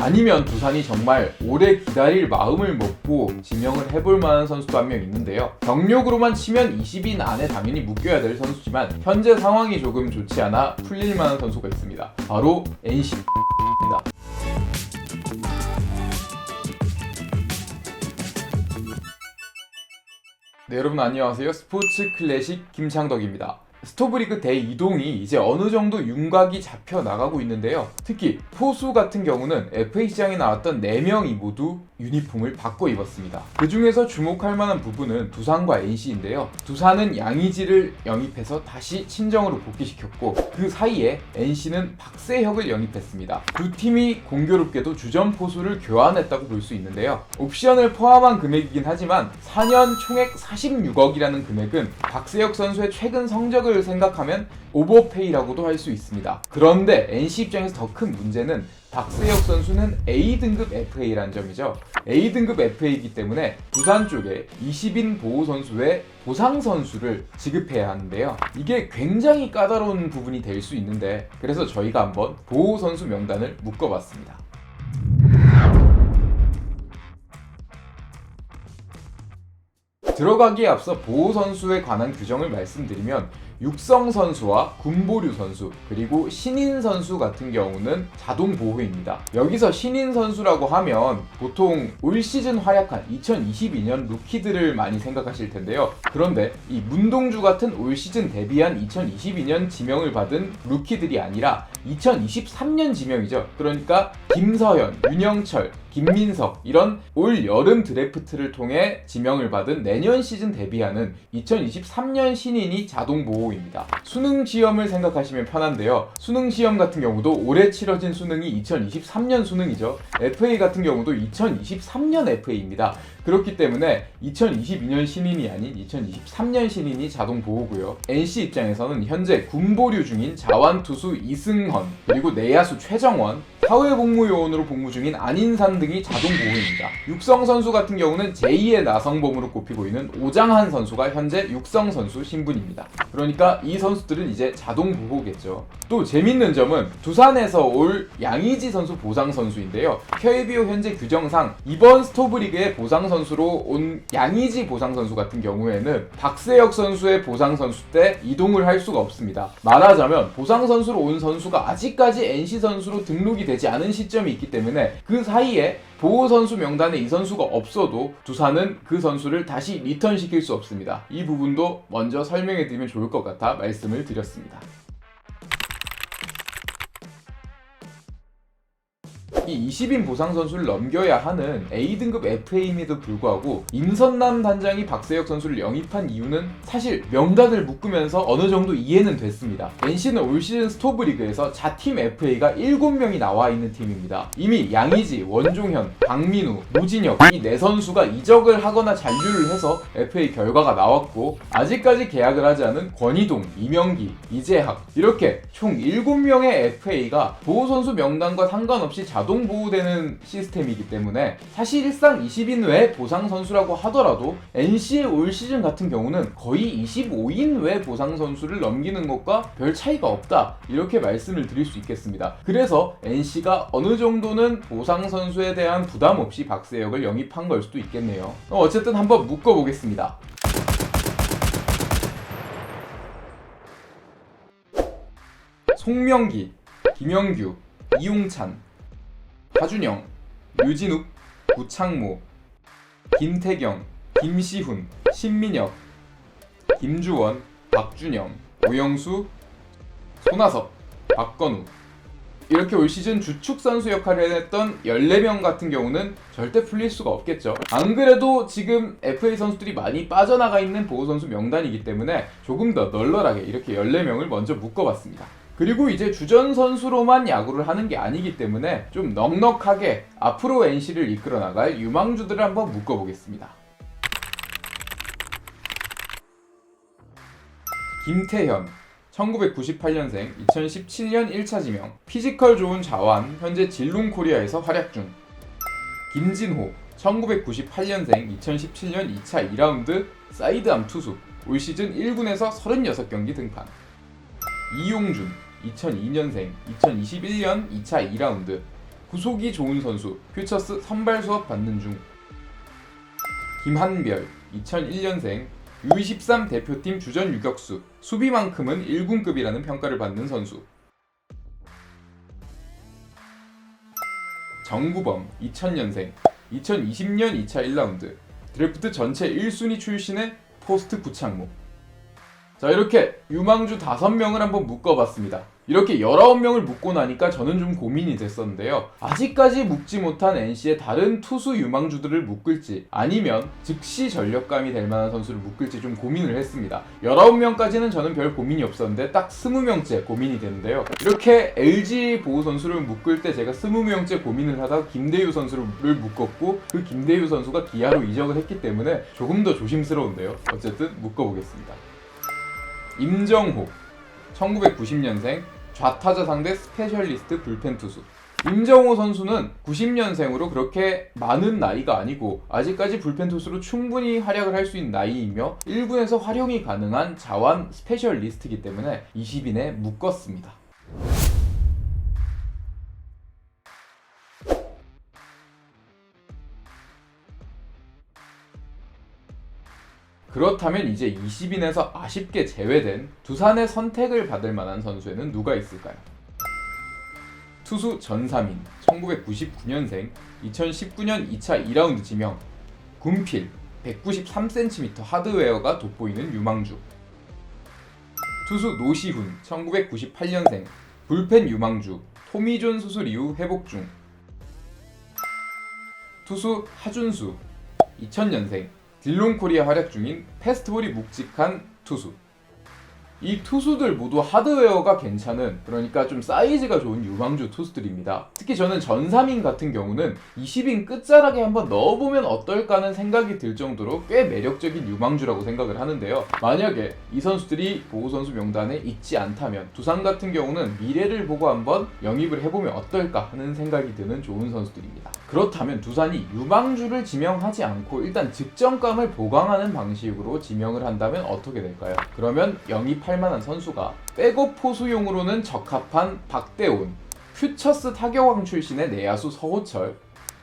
아니면 두산이 정말 오래 기다릴 마음을 먹고 지명을 해볼 만한 선수도 한 명 있는데요. 경력으로만 치면 20인 안에 당연히 묶여야 될 선수지만 현재 상황이 조금 좋지 않아 풀릴 만한 선수가 있습니다. 바로 NC입니다. 네, 여러분 안녕하세요. 스포츠 클래식 김창덕입니다. 스토브리그 대이동이 이제 어느 정도 윤곽이 잡혀 나가고 있는데요. 특히 포수 같은 경우는 FA 시장에 나왔던 4명이 모두 유니폼을 바꿔 입었습니다. 그 중에서 주목할 만한 부분은 두산과 NC인데요. 두산은 양의지를 영입해서 다시 친정으로 복귀시켰고 그 사이에 NC는 박세혁을 영입했습니다. 두 팀이 공교롭게도 주전 포수를 교환했다고 볼 수 있는데요. 옵션을 포함한 금액이긴 하지만 4년 총액 46억이라는 금액은 박세혁 선수의 최근 성적을 생각하면 오버페이라고도 할 수 있습니다. 그런데 NC 입장에서 더 큰 문제는 박세혁 선수는 A등급 FA라는 점이죠. A등급 FA이기 때문에 부산 쪽에 20인 보호 선수의 보상 선수를 지급해야 하는데요. 이게 굉장히 까다로운 부분이 될 수 있는데 그래서 저희가 한번 보호 선수 명단을 묶어봤습니다. 들어가기에 앞서 보호 선수에 관한 규정을 말씀드리면 육성 선수와 군보류 선수 그리고 신인 선수 같은 경우는 자동 보호입니다. 여기서 신인 선수라고 하면 보통 올 시즌 활약한 2022년 루키들을 많이 생각하실 텐데요. 그런데 이 문동주 같은 올 시즌 데뷔한 2022년 지명을 받은 루키들이 아니라 2023년 지명이죠. 그러니까 김서현, 윤영철, 김민석 이런 올 여름 드래프트를 통해 지명을 받은 내년 시즌 데뷔하는 2023년 신인이 자동 보호입니다. 수능 시험을 생각하시면 편한데요. 수능 시험 같은 경우도 올해 치러진 수능이 2023년 수능이죠. FA 같은 경우도 2023년 FA입니다. 그렇기 때문에 2022년 신인이 아닌 2023년 신인이 자동 보호고요. NC 입장에서는 현재 군보류 중인 자완 투수 이승헌 그리고 내야수 최정원 사회복무요원으로 복무 중인 안인산 등이 자동 보호입니다. 육성 선수 같은 경우는 제2의 나성범으로 꼽히고 있는 오장한 선수가 현재 육성 선수 신분입니다. 그러니까 이 선수들은 이제 자동 보호겠죠. 또 재밌는 점은 두산에서 올 양의지 선수 보상 선수인데요. KBO 현재 규정상 이번 스토브리그의 보상 선수로 온 양의지 보상 선수 같은 경우에는 박세혁 선수의 보상 선수 때 이동을 할 수가 없습니다. 말하자면 보상 선수로 온 선수가 아직까지 NC 선수로 등록이 되지 않은 시점이 있기 때문에 그 사이에 보호 선수 명단에 이 선수가 없어도 두산은 그 선수를 다시 리턴 시킬 수 없습니다. 이 부분도 먼저 설명해 드리면 좋을 것 같아 말씀을 드렸습니다. 이 20인 보상 선수를 넘겨야 하는 A등급 FA임에도 불구하고 임선남 단장이 박세혁 선수를 영입한 이유는 사실 명단을 묶으면서 어느 정도 이해는 됐습니다. NC는 올 시즌 스토브 리그에서 자팀 FA가 7명이 나와 있는 팀입니다. 이미 양의지, 원종현, 박민우, 무진혁 이 네 선수가 이적을 하거나 잔류를 해서 FA 결과가 나왔고 아직까지 계약을 하지 않은 권희동, 이명기, 이재학 이렇게 총 7명의 FA가 보호 선수 명단과 상관없이 자동 보호되는 시스템이기 때문에 사실상 20인 외 보상 선수라고 하더라도 NC의 올 시즌 같은 경우는 거의 25인 외 보상 선수를 넘기는 것과 별 차이가 없다 이렇게 말씀을 드릴 수 있겠습니다. 그래서 NC가 어느 정도는 보상 선수에 대한 부담 없이 박세혁을 영입한 걸 수도 있겠네요. 어, 어쨌든 한번 묶어보겠습니다. 송명기, 김영규, 이용찬, 하준영, 유진욱, 구창모, 김태경, 김시훈, 신민혁, 김주원, 박준영, 오영수, 손아섭, 박건우 이렇게 올 시즌 주축 선수 역할을 해냈던 14명 같은 경우는 절대 풀릴 수가 없겠죠. 안 그래도 지금 FA 선수들이 많이 빠져나가 있는 보호 선수 명단이기 때문에 조금 더 널널하게 이렇게 14명을 먼저 묶어봤습니다. 그리고 이제 주전 선수로만 야구를 하는 게 아니기 때문에 좀 넉넉하게 앞으로 NC를 이끌어 나갈 유망주들을 한번 묶어보겠습니다. 김태현 1998년생 2017년 1차 지명 피지컬 좋은 자완 현재 질룬 코리아에서 활약 중 김진호 1998년생 2017년 2차 2라운드 사이드암 투수 올 시즌 1군에서 36경기 등판 이용준 2002년생 2021년 2차 2라운드. 구속이 좋은 선수 퓨처스 선발 수업 받는 중. 김한별 2001년생 U23 대표팀 주전 유격수. 수비만큼은 1군급이라는 평가를 받는 선수. 정구범 2000년생 2020년 2차 1라운드. 드래프트 전체 1순위 출신의 포스트 구창모 자 이렇게 유망주 5명을 한번 묶어봤습니다. 이렇게 19명을 묶고 나니까 저는 좀 고민이 됐었는데요. 아직까지 묶지 못한 NC의 다른 투수 유망주들을 묶을지 아니면 즉시 전력감이 될 만한 선수를 묶을지 좀 고민을 했습니다. 19명까지는 저는 별 고민이 없었는데 딱 20명째 고민이 되는데요. 이렇게 LG 보호 선수를 묶을 때 제가 20명째 고민을 하다가 김대유 선수를 묶었고 그 김대유 선수가 기아로 이적을 했기 때문에 조금 더 조심스러운데요. 어쨌든 묶어보겠습니다 임정호 1990년생 좌타자 상대 스페셜리스트 불펜 투수 임정호 선수는 90년생으로 그렇게 많은 나이가 아니고 아직까지 불펜 투수로 충분히 활약을 할 수 있는 나이이며 1군에서 활용이 가능한 자완 스페셜리스트이기 때문에 20인에 묶었습니다. 그렇다면 이제 20인에서 아쉽게 제외된 두산의 선택을 받을 만한 선수에는 누가 있을까요? 투수 전삼인 1999년생 2019년 2차 2라운드 지명 군필 193cm 하드웨어가 돋보이는 유망주 투수 노시훈 1998년생 불펜 유망주 토미존 수술 이후 회복 중 투수 하준수 2000년생 딜론 코리아 활약 중인 페스트볼이 묵직한 투수. 이 투수들 모두 하드웨어가 괜찮은 그러니까 좀 사이즈가 좋은 유망주 투수들입니다. 특히 저는 전삼인 같은 경우는 20인 끝자락에 한번 넣어보면 어떨까 하는 생각이 들 정도로 꽤 매력적인 유망주라고 생각을 하는데요. 만약에 이 선수들이 보호 선수 명단에 있지 않다면 두산 같은 경우는 미래를 보고 한번 영입을 해보면 어떨까 하는 생각이 드는 좋은 선수들입니다. 그렇다면 두산이 유망주를 지명하지 않고 일단 득점감을 보강하는 방식으로 지명을 한다면 어떻게 될까요? 그러면 영입 할 만한 선수가 백업 포수용으로는 적합한 박대온, 퓨처스 타격왕 출신의 내야수 서호철,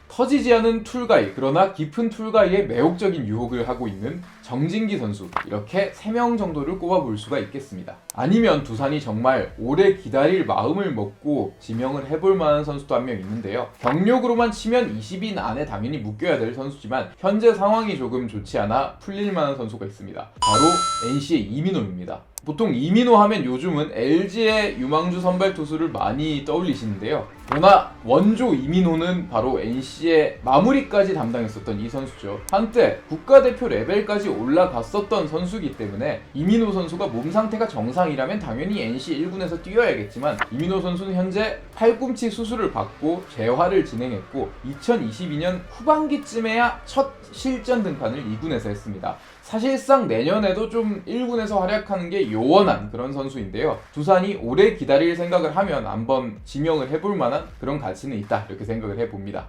터지지 않은 툴가이 그러나 깊은 툴가이에 매혹적인 유혹을 하고 있는 정진기 선수 이렇게 3명 정도를 꼽아볼 수가 있겠습니다. 아니면 두산이 정말 오래 기다릴 마음을 먹고 지명을 해볼 만한 선수도 한 명 있는데요. 경력으로만 치면 20인 안에 당연히 묶여야 될 선수지만 현재 상황이 조금 좋지 않아 풀릴 만한 선수가 있습니다. 바로 NC의 이민호입니다. 보통 이민호 하면 요즘은 LG의 유망주 선발 투수를 많이 떠올리시는데요. 그러나 원조 이민호는 바로 NC의 마무리까지 담당했었던 이 선수죠. 한때 국가대표 레벨까지 올라갔었던 선수이기 때문에 이민호 선수가 몸 상태가 정상이라면 당연히 NC 1군에서 뛰어야겠지만 이민호 선수는 현재 팔꿈치 수술을 받고 재활을 진행했고 2022년 후반기쯤에야 첫 실전 등판을 2군에서 했습니다. 사실상 내년에도 좀 1군에서 활약하는 게 요원한 그런 선수인데요. 두산이 오래 기다릴 생각을 하면 한번 지명을 해볼 만한 그런 가치는 있다 이렇게 생각을 해봅니다.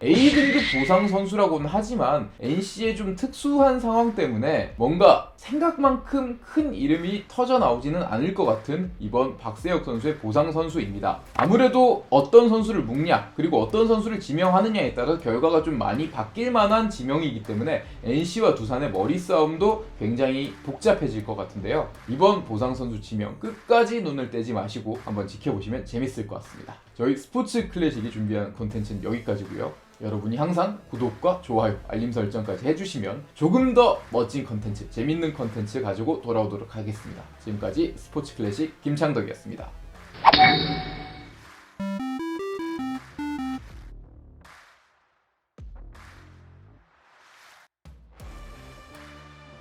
A등급 보상 선수라고는 하지만 NC의 좀 특수한 상황 때문에 뭔가 생각만큼 큰 이름이 터져 나오지는 않을 것 같은 이번 박세혁 선수의 보상 선수입니다. 아무래도 어떤 선수를 묵냐 그리고 어떤 선수를 지명하느냐에 따라 결과가 좀 많이 바뀔 만한 지명이기 때문에 NC와 두산의 머리 싸움도 굉장히 복잡해질 것 같은데요. 이번 보상 선수 지명 끝까지 눈을 떼지 마시고 한번 지켜보시면 재밌을 것 같습니다. 저희 스포츠 클래식이 준비한 콘텐츠는 여기까지고요. 여러분이 항상 구독과 좋아요, 알림 설정까지 해주시면 조금 더 멋진 컨텐츠, 재밌는 컨텐츠 가지고 돌아오도록 하겠습니다. 지금까지 스포츠 클래식 김창덕이었습니다.